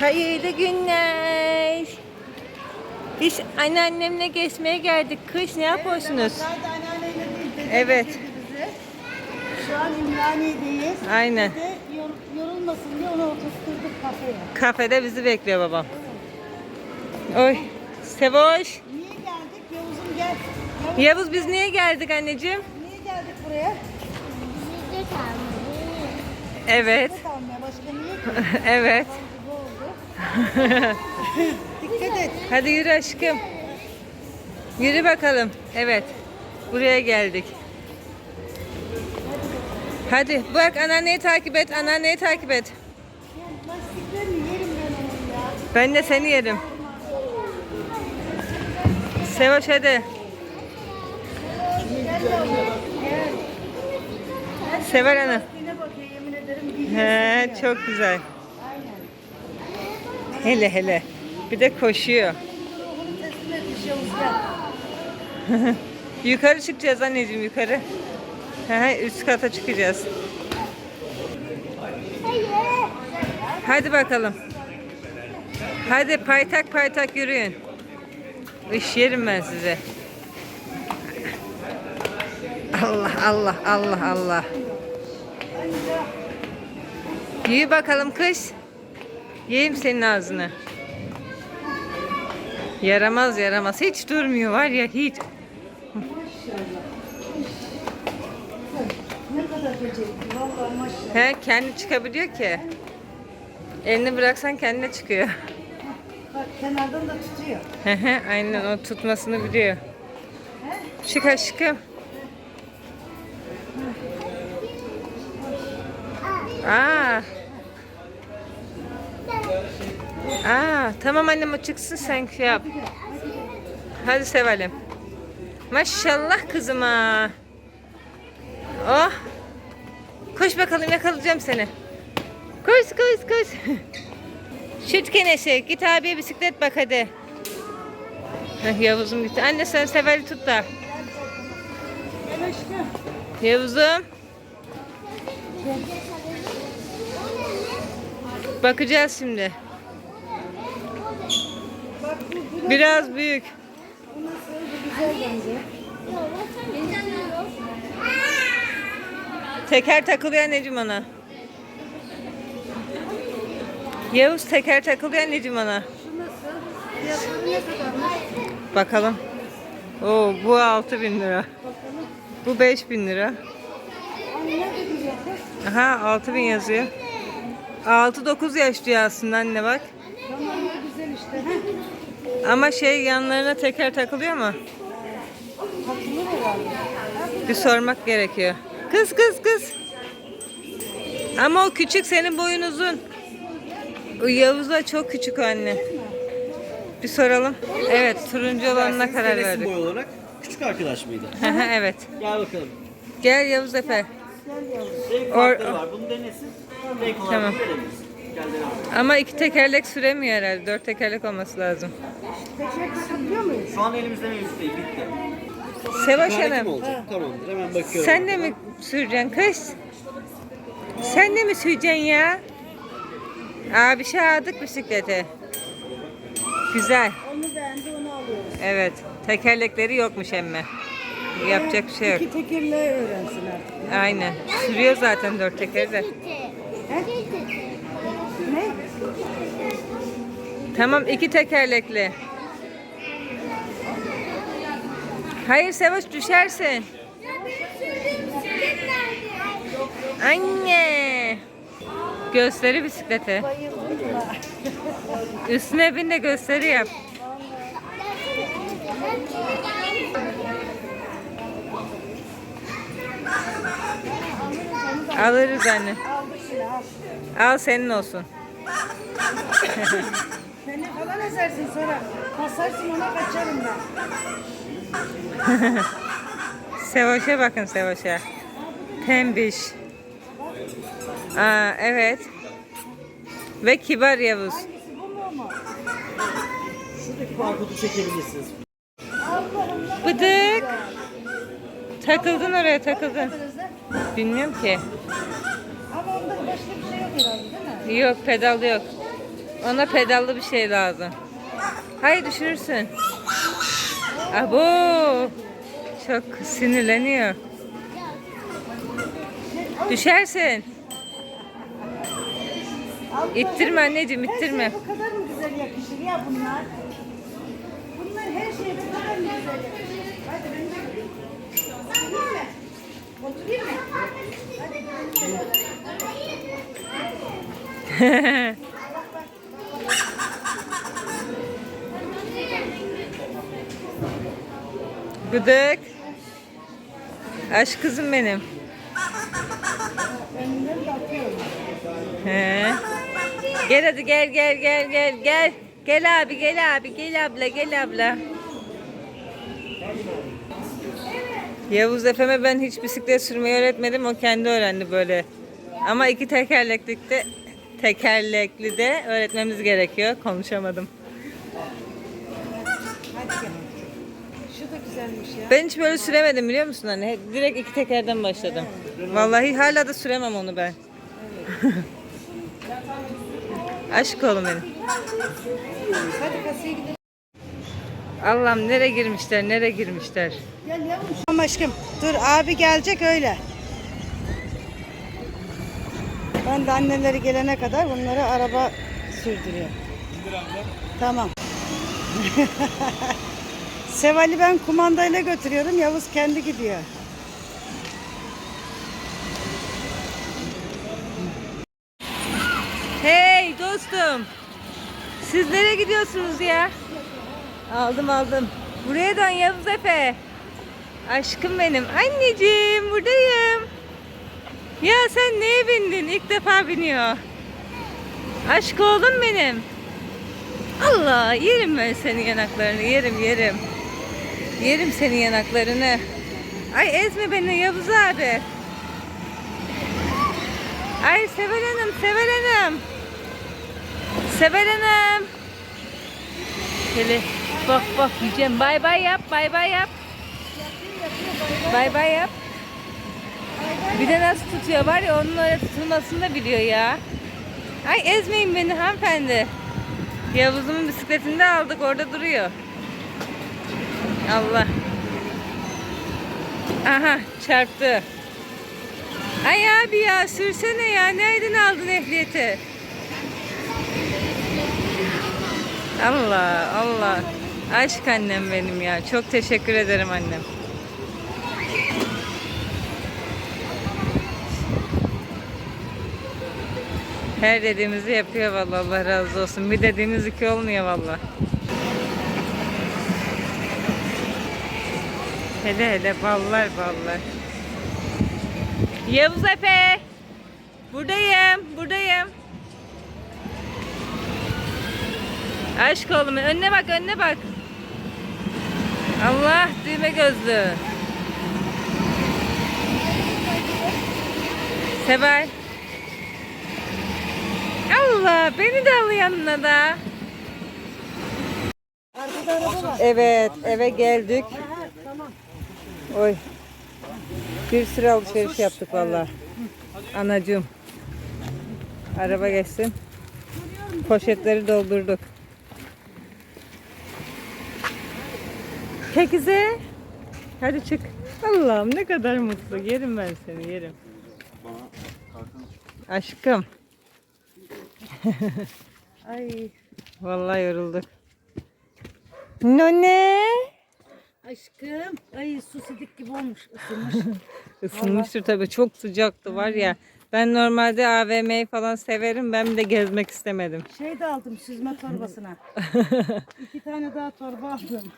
Hayırlı günler. Biz anneannemle gezmeye geldik. Kış ne yapıyorsunuz? Evet. bizi. Şu an Ümraniye'deyiz. Aynen. Bir de yor- yorulmasın diye onu oturtturduk kafeye. Kafede bizi bekliyor babam. Oy. Sevoş. Niye geldik? Yavuz'um gel. Yavuz, Yavuz biz niye geldik anneciğim? niye geldik buraya? Evet. Ne kalmaya başka niye? evet. Dikkat et. Hadi yürü aşkım. Yürü bakalım. Evet. Buraya geldik. Hadi bak anneanneyi takip et. Anneanneyi takip et. Ben onun ya. Ben de seni yerim. Sevoş hadi. Sever biliyorsun He, çok güzel. Hele hele. Bir de koşuyor. Yukarı çıkacağız anneciğim yukarı. Üst kata çıkacağız. Hadi bakalım. Hadi paytak paytak yürüyün. İş yerim ben size. Allah Allah Allah Allah. Yiyi bakalım kız. Yiyeyim senin ağzını. Yaramaz yaramaz. Hiç durmuyor var ya hiç. He kendi çıkabiliyor ki. Elini bıraksan kendine çıkıyor. Bak kenardan da tutuyor. He aynen o tutmasını biliyor. Çık aşkım. Aa. Aa, tamam annem o çıksın sen şey yap. Hadi sevelim. Maşallah kızıma. Oh. Koş bakalım yakalayacağım seni. Koş koş koş. Süt kenesi git abiye bisiklet bak hadi. Heh, Yavuz'um gitti. Anne sen Seval'i tut da. Yavuz'um. Bakacağız şimdi. Biraz büyük. Teker takılıyor anneciğim ona. Yavuz teker takılıyor anneciğim ona. Bakalım. Oo, bu 6000 bin lira. Bu 5000 bin lira. Aha 6000 bin yazıyor. 6-9 yaş diyor aslında anne bak. Tamam işte. Ama şey yanlarına teker takılıyor mu? Takılır herhalde. Bir sormak gerekiyor. Kız kız kız. Ama o küçük senin boyun uzun. O Yavuz da çok küçük anne. Bir soralım. Evet turuncu olanına karar Resim verdik. boy olarak küçük arkadaş mıydı? evet. Gel bakalım. Gel Yavuz Efe. Renk Or- farkları var. Bunu denesin. Renk olarak Tamam. verebiliriz. Ama iki tekerlek süremiyor herhalde. Dört tekerlek olması lazım. Teşekkür takabiliyor muyuz? Şu an elimizde mevcut değil. Bitti. Sevaş Hanım. olacak? Tamamdır. Hemen bakıyorum. Sen de mi süreceksin kız? Sen de mi süreceksin ya? Abi şey aldık bisiklete. Güzel. Onu beğendi onu alıyoruz. Evet. Tekerlekleri yokmuş emme. Yapacak bir şey yok. İki tekerle öğrensin artık. Aynen. Sürüyor zaten dört tekeri de. He? Tamam iki tekerlekli. Hayır Sevaş düşersin. Anne. Gösteri buna. Üstüne bin de gösteri yap. Alırız anne. Al senin olsun. Ezersin sonra. Basarsın ona kaçarım ben. Sevaş'a bakın Sevaş'a. Pembiş. Aa, evet. Ve kibar Yavuz. Hangisi bu mu o mu? Şuradaki barkodu çekebilirsiniz. Allah'ım ne Bıdık. Takıldın oraya takıldın. Bilmiyorum ki. Ama onda başka bir şey yok herhalde değil mi? Yok pedal yok. Ona pedallı bir şey lazım. Hayır düşürürsün. Abo. Çok sinirleniyor. Düşersin. İttirme anneciğim ittirme. Şey bu kadar mı güzel yakışır ya bunlar? Bunlar her şeye bu kadar mı güzel yakışır? Hadi ben de Oturayım mı? Oturayım mı? Hadi Gıdık. Aşk kızım benim. He. Gel hadi gel gel gel gel gel. Gel abi gel abi gel abla gel abla. Yavuz Efe'me ben hiç bisiklet sürmeyi öğretmedim. O kendi öğrendi böyle. Ama iki tekerleklikte tekerlekli de öğretmemiz gerekiyor. Konuşamadım. Hadi gel. Şu da güzelmiş ya. Ben hiç böyle süremedim biliyor musun anne? Direkt iki tekerden başladım. Vallahi hala da süremem onu ben. Aşk oğlum benim. Hadi kasaya gidelim. Allah'ım nereye girmişler, nereye girmişler. Gel yavrum. Tamam aşkım. Dur abi gelecek öyle. Ben de anneleri gelene kadar bunları araba sürdürüyor. Tamam. Seval'i ben kumandayla götürüyorum. Yavuz kendi gidiyor. Hey dostum. Siz nereye gidiyorsunuz ya? Aldım aldım. Buraya dön Yavuz Efe. Aşkım benim. Anneciğim buradayım. Ya sen neye bindin? İlk defa biniyor. Aşk oğlum benim. Allah yerim ben senin yanaklarını yerim yerim. Yerim senin yanaklarını. Ay ezme beni Yavuz abi. Ay Sever Hanım, Sever Hanım. Sever Hanım. Hele bak bak yiyeceğim. Bay bay yap, bay bay yap. Bay bay yap. Bir de nasıl tutuyor var ya onun öyle tutulmasını da biliyor ya. Ay ezmeyin beni hanımefendi. Yavuz'umun bisikletini de aldık orada duruyor. Allah. Aha çarptı. Ay abi ya sürsene ya. Nereden aldın ehliyeti? Allah Allah. Aşk annem benim ya. Çok teşekkür ederim annem. Her dediğimizi yapıyor vallahi Allah razı olsun. Bir dediğimiz iki olmuyor vallahi. Hele hele ballar ballar. Yavuz Efe. Buradayım, buradayım. Aşk oğlum, önüne bak, önüne bak. Allah, düğme gözlü. Sever. Allah, beni de al yanına da. Evet, eve geldik. Oy. Bir sürü alışveriş yaptık valla. Anacığım. Araba geçsin. Poşetleri doldurduk. Kekize. Hadi çık. Allah'ım ne kadar mutlu. Yerim ben seni yerim. Aşkım. Ay Vallahi yorulduk. None. Aşkım. Ay su sidik gibi olmuş. ısınmış. Isınmıştır tabii. Çok sıcaktı var ya. Ben normalde AVM'yi falan severim. Ben de gezmek istemedim. Şey de aldım süzme torbasına. İki tane daha torba aldım.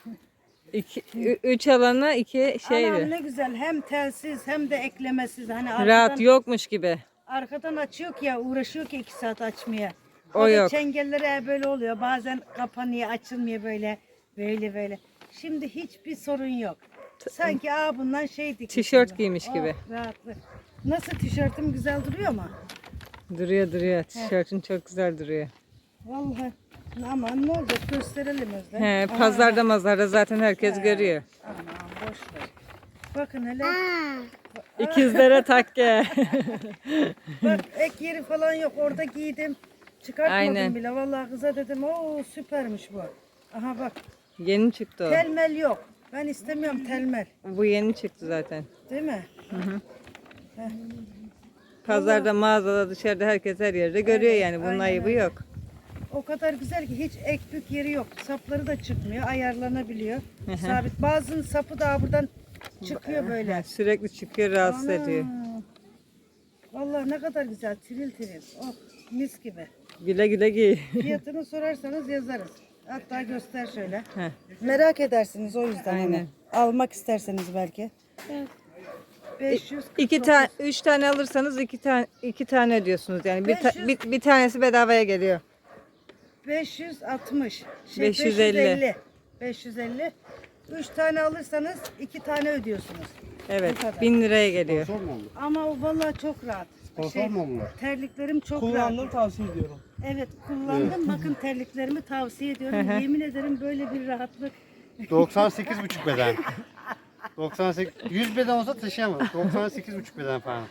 İki, ü- üç alana iki Anam şeydi. ne güzel hem telsiz hem de eklemesiz. Hani arkadan, Rahat yokmuş gibi. arkadan açıyor ki ya uğraşıyor ki iki saat açmaya. O da yok. Çengelleri böyle oluyor. Bazen kapanıyor açılmıyor böyle. Böyle böyle. Şimdi hiçbir sorun yok. Sanki aa bundan şey dikmiş. Tişört gibi. giymiş Oh, gibi. rahatlık. Nasıl tişörtüm güzel duruyor mu? Duruyor duruyor. Tişörtün çok güzel duruyor. Vallahi aman ne olacak gösterelim Özlem. He, pazarda mazarda zaten herkes görüyor. Aman boş ver. Bakın hele. İkizlere takke. Bak ek yeri falan yok. Orada giydim. Çıkartmadım Aynen. bile. Vallahi kıza dedim o süpermiş bu. Aha bak Yeni çıktı o. telmel yok. Ben istemiyorum telmel. Bu yeni çıktı zaten. Değil mi? Pazarda, mağazada, dışarıda herkes her yerde görüyor yani. Bunun aynen ayıbı öyle. yok. O kadar güzel ki hiç ek bük yeri yok. Sapları da çıkmıyor. Ayarlanabiliyor. Sabit. Bazının sapı da buradan çıkıyor böyle. Sürekli çıkıyor, rahatsız Ana. ediyor. Vallahi ne kadar güzel. Tiril tiril. Oh mis gibi. Güle güle giy. Fiyatını sorarsanız yazarız. Hatta göster şöyle. Heh. Merak edersiniz o yüzden. Aynen. hani. Almak isterseniz belki. 500 İki tane, üç tane alırsanız iki tane iki tane ödüyorsunuz yani bir, ta- 500 bir, bir tanesi bedavaya geliyor. 560. Şey, 550. 550. 550. 3 tane alırsanız 2 tane ödüyorsunuz. Evet, Bu kadar. bin liraya geliyor. Ama o vallahi çok rahat. Sponsor mu oldular? terliklerim çok Kullandım rahat. tavsiye ediyorum. Evet kullandım. Bakın terliklerimi tavsiye ediyorum. Yemin ederim böyle bir rahatlık. 98,5 beden. 98 100 beden olsa taşıyamam. 98,5 beden falan.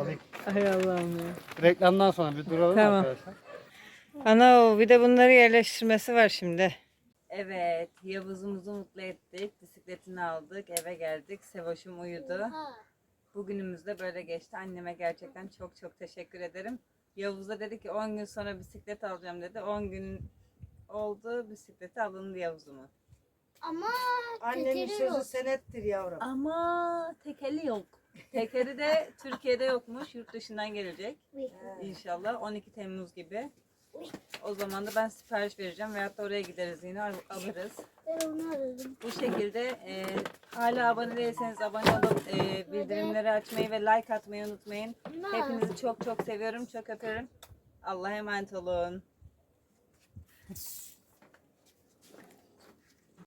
Alayım. Ay Allah'ım ya. Reklamdan sonra bir duralım Tamam. arkadaşlar. Ana o bir de bunları yerleştirmesi var şimdi. Evet, Yavuz'umuzu mutlu ettik. Bisikletini aldık, eve geldik. Sevoş'um uyudu. Bugünümüz de böyle geçti. Anneme gerçekten çok çok teşekkür ederim. Yavuz da dedi ki 10 gün sonra bisiklet alacağım dedi. 10 gün oldu bisikleti alındı Yavuz'umun. Ama Annemin tekeri sözü yok. senettir yavrum. Ama tekeli yok. Tekeri de Türkiye'de yokmuş. Yurt dışından gelecek. İnşallah 12 Temmuz gibi. O zaman da ben sipariş vereceğim veyahut da oraya gideriz yine alırız. Ben onu aradım. Bu şekilde e, hala abone değilseniz abone olup e, bildirimleri açmayı ve like atmayı unutmayın. Hepinizi çok çok seviyorum, çok öpüyorum. Allah'a emanet olun.